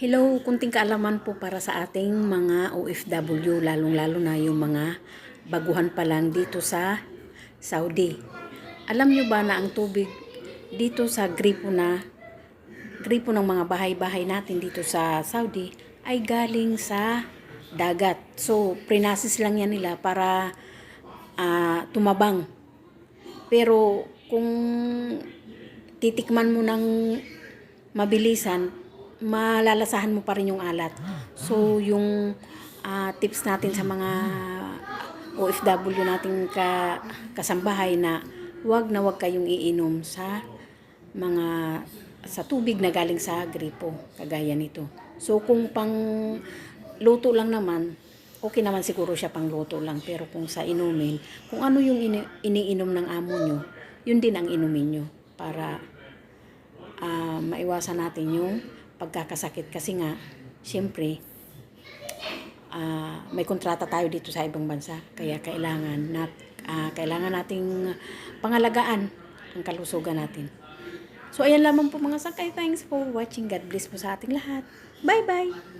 Hello, kunting kaalaman po para sa ating mga OFW, lalong-lalo na yung mga baguhan pa lang dito sa Saudi. Alam nyo ba na ang tubig dito sa gripo na, gripo ng mga bahay-bahay natin dito sa Saudi ay galing sa dagat. So, prinasis lang yan nila para ah, tumabang. Pero kung titikman mo ng mabilisan, malalasahan mo pa rin yung alat. So, yung ah, tips natin sa mga OFW nating ka, kasambahay na wag na wag kayong iinom sa mga sa tubig na galing sa gripo, kagaya nito. So, kung pang luto lang naman, okay naman siguro siya pang luto lang. Pero kung sa inumin, kung ano yung ini- iniinom ng amo nyo, yun din ang inumin nyo para ah, maiwasan natin yung pagkakasakit kasi nga syempre ah, may kontrata tayo dito sa ibang bansa kaya kailangan nat ah, kailangan nating pangalagaan ang kalusugan natin. So ayan lamang po mga sakay. Thanks for watching. God bless po sa ating lahat. Bye bye.